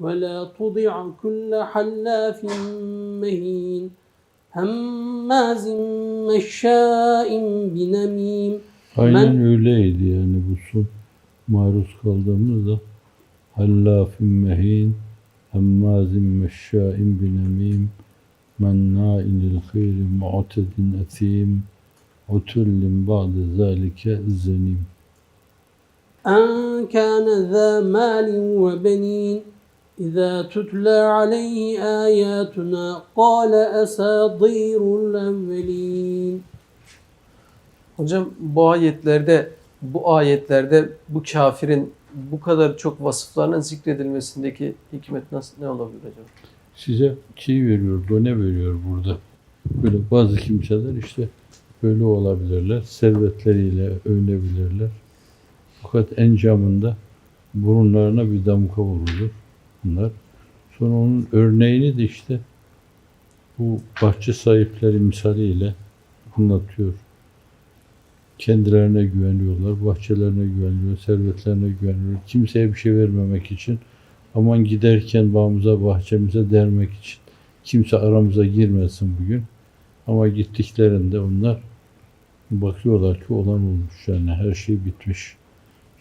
ولا تطع كل حلاف مهين هماز مشاء بنميم Aynen öyleydi yani bu son maruz kaldığımızda hallafin mehin hemmazin meşşain binemim mennâin lil hayri mu'tedin etim utullin ba'de zâlike zenim أن كان ذا مال وبنين إذا تتلى عليه آياتنا قال أساطير الأولين Hocam bu ayetlerde bu ayetlerde bu kafirin bu kadar çok vasıflarının zikredilmesindeki hikmet nasıl ne olabilir hocam? size şey veriyor, done veriyor burada. Böyle bazı kimseler işte böyle olabilirler. Servetleriyle övünebilirler. Fakat encamında burunlarına bir damga vurulur bunlar. Sonra onun örneğini de işte bu bahçe sahipleri misaliyle anlatıyor. Kendilerine güveniyorlar, bahçelerine güveniyor, servetlerine güveniyor. Kimseye bir şey vermemek için aman giderken bağımıza, bahçemize dermek için kimse aramıza girmesin bugün. Ama gittiklerinde onlar bakıyorlar ki olan olmuş yani her şey bitmiş.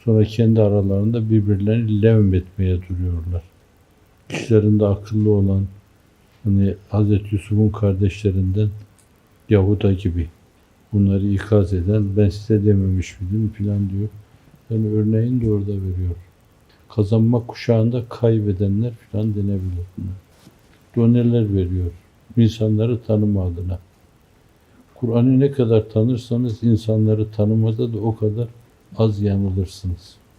Sonra kendi aralarında birbirlerini levmetmeye duruyorlar. İşlerinde akıllı olan hani Hazreti Yusuf'un kardeşlerinden Yahuda gibi bunları ikaz eden ben size dememiş miydim filan diyor. Yani örneğini de orada veriyor kazanma kuşağında kaybedenler falan denebilir buna. Doneler veriyor. insanları tanıma adına. Kur'an'ı ne kadar tanırsanız insanları tanımada da o kadar az yanılırsınız.